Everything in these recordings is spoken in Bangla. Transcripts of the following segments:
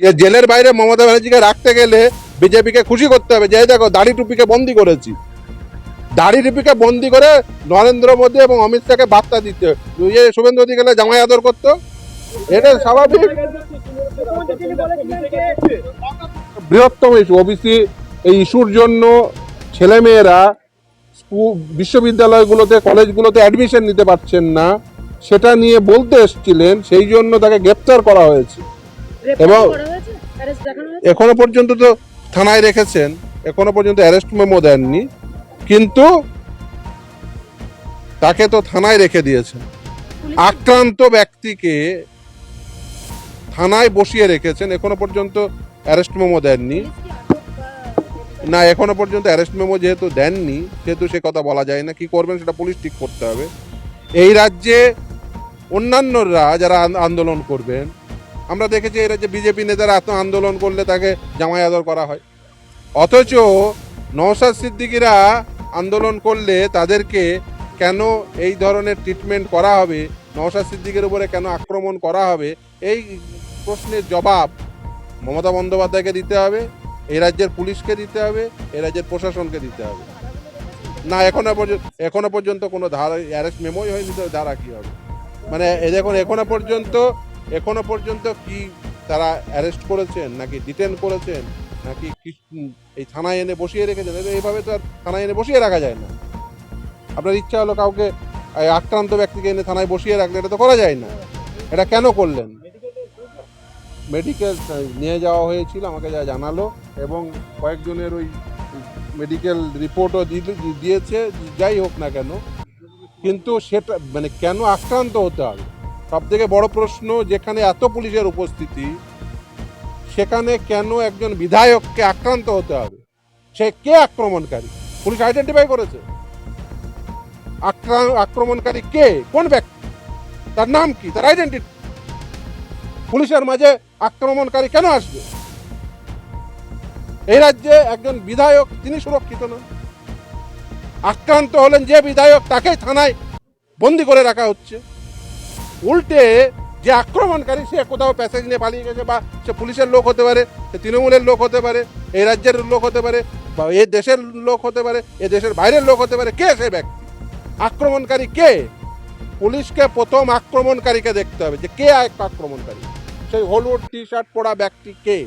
যে জেলের বাইরে মমতা ব্যানার্জিকে রাখতে গেলে বিজেপিকে খুশি করতে হবে। যে দেখো, দাড়ি টুপিকে বন্দি করেছি। দাড়ি টুপিকে বন্দি করে নরেন্দ্র মোদী এবং অমিত শাহকে বার্তা দিতে যে শুভেন্দু অধিকারে জামাই আদর করতো? এটা স্বাভাবিক। বৃহত্তম ইস্যু ওবিসি এই ইস্যুর জন্য ছেলেমেয়েরা বিশ্ববিদ্যালয়গুলোতে, কলেজগুলোতে অ্যাডমিশন নিতে পারছেন না। সেটা নিয়ে বলতে এসেছিলেন, সেই জন্য তাকে গ্রেপ্তার করা হয়েছে। এবং এখনও পর্যন্ত তো থানায় রেখেছেন এখনও পর্যন্ত অ্যারেস্ট মেমো দেননি কিন্তু তাকে তো থানায় রেখে দিয়েছেন। আক্রান্ত ব্যক্তিকে থানায় বসিয়ে রেখেছেন এখনও পর্যন্ত অ্যারেস্ট মেমো দেননি। না এখনও পর্যন্ত অ্যারেস্ট মেমো যেহেতু দেননি সেহেতু সে কথা বলা যায় না কি করবেন সেটা পুলিশ ঠিক করতে হবে। এই রাজ্যে অন্যান্যরা যারা আন্দোলন করবেন আমরা দেখেছি এরা যে বিজেপি নেতারা এত আন্দোলন করলে তাকে জামাই আদর করা হয়। অথচ নওশাদ সিদ্দিকিরা আন্দোলন করলে তাদেরকে কেন এই ধরনের ট্রিটমেন্ট করা হবে? নওশাদ সিদ্দিকের উপরে কেন আক্রমণ করা হবে? এই প্রশ্নের জবাব মমতা বন্দ্যোপাধ্যায়কে দিতে হবে এই রাজ্যের পুলিশকে দিতে হবে এই রাজ্যের প্রশাসনকে দিতে হবে। না, এখনও পর্যন্ত এখনও পর্যন্ত কোনো ধারা অ্যারেস্ট মেমোই হয়নি, তো ধারা কী হবে? মানে এ দেখুন, এখনও পর্যন্ত এখনও পর্যন্ত কি তারা অ্যারেস্ট করেছেন, নাকি ডিটেন করেছেন, নাকি এই থানায় এনে বসিয়ে রেখেছেন? এইভাবে তো আর থানায় এনে বসিয়ে রাখা যায় না। আপনার ইচ্ছা হলো কাউকে আক্রান্ত ব্যক্তিকে এনে থানায় বসিয়ে রাখলে এটা তো করা যায় না। এটা কেন করলেন? মেডিকেল নিয়ে যাওয়া হয়েছিল, আমাকে যা জানালো, এবং কয়েকজনের ওই মেডিকেল রিপোর্টও দিয়েছে, যাই হোক না কেন। কিন্তু সেটা মানে কেন আক্রান্ত হতে হবে? সব থেকে বড় প্রশ্ন, যেখানে এত পুলিশের উপস্থিতি, সেখানে কেন একজন বিধায়ককে আক্রান্ত হতে হবে? সে কে আক্রমণকারী? পুলিশ আইডেন্টিফাই করেছে। আক্রা- আক্রমণকারী কে? কোন ব্যক্তি? তার নাম কি? তার আইডেন্টিটি পুলিশের মাঝে আক্রমণকারী কেন আসবে? এই রাজ্যে একজন বিধায়ক, তিনি সুরক্ষিত নন। আক্রান্ত হলেন যে বিধায়ক, তাকেই থানায় বন্দি করে রাখা হচ্ছে। উল্টে যে আক্রমণকারী, সে কোথাও প্যাসেজ নিয়ে পালিয়ে গেছে বা সে পুলিশের লোক হতে পারে, সে তৃণমূলের লোক হতে পারে এই রাজ্যের লোক হতে পারে বা এ দেশের লোক হতে পারে, এ দেশের বাইরের লোক হতে পারে, কে সে ব্যক্তি? আক্রমণকারী কে? পুলিশকে প্রথম আক্রমণকারীকে দেখতে হবে যে কে এক আক্রমণকারী। সেই হলুদ টি শার্ট পরা ব্যক্তি কে?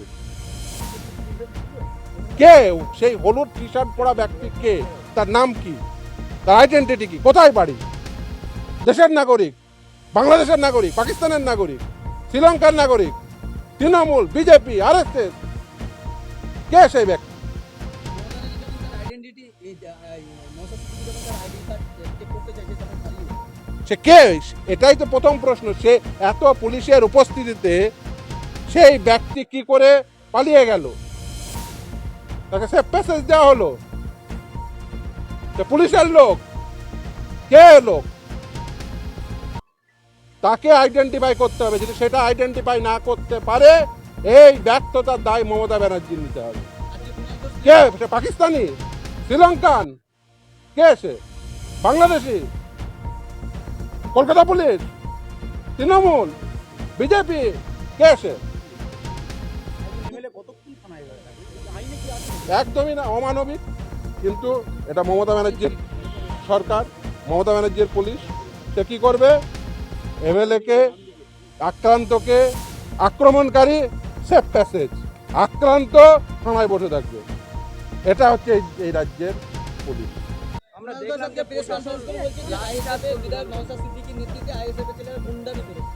কে? সেই হলুদ টি শার্ট পরা ব্যক্তি কে? তার নাম কি? তার আইডেন্টিটি কি? কোথায় বাড়ি? দেশের নাগরিক? বাংলাদেশের নাগরিক পাকিস্তানের নাগরিক শ্রীলঙ্কার নাগরিক Trinamool BJP R S S কে সেই ব্যক্তি? সে কে? এটাই তো প্রথম প্রশ্ন। সে এত পুলিশের উপস্থিতিতে সেই ব্যক্তি কি করে পালিয়ে গেল? তাকে সে প্যাসেজ দেওয়া হলো। সে পুলিশের লোক। কে লোক? তাকে আইডেন্টিফাই করতে হবে। যদি সেটা আইডেন্টিফাই না করতে পারে, এই ব্যর্থতার দায় মমতা ব্যানার্জি নিতে হবে। কে? সে পাকিস্তানি? শ্রীলঙ্কান? কে সে? বাংলাদেশি? কলকাতা পুলিশ? তৃণমূল? বিজেপি? কে সে? একদমই না, অমানবিক। কিন্তু এটা মমতা ব্যানার্জির সরকার, মমতা ব্যানার্জির পুলিশ। সে কি করবে? এমএলএকে আক্রান্তকে আক্রমণকারী সেফ প্যাসেজ আক্রান্ত থানায় বসে থাকবে। এটা হচ্ছে এই- রাজ্যের পুলিশ আমরা দেখলাম যে প্রেস কনফারেন্স করে বলছে যে আইএসএফ বিধায়ক নওসাদ সিদ্দিকীর নেতৃত্বে আইএসএফ ছেলেরা গুন্ডামি করেছে।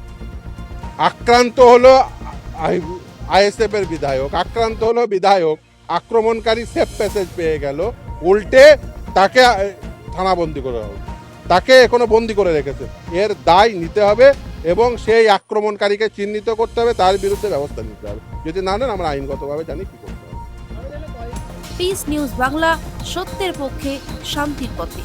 আক্রান্ত হলো আইএসএফ এর বিধায়ক আক্রান্ত হলো বিধায়ক আক্রমণকারী সেফ প্যাসেজ পেয়ে গেল। উল্টে তাকে থানাবন্দি করা হবে তাকে এখনও বন্দি করে রেখেছে। এর দায় নিতে হবে এবং সেই আক্রমণকারীকে চিহ্নিত করতে হবে, তার বিরুদ্ধে ব্যবস্থা নিতে হবে। যদি না নেন, আমরা আইনগতভাবে জানি কি করতে হবে। পিস নিউজ বাংলা, সত্যের পক্ষে শান্তির পথে।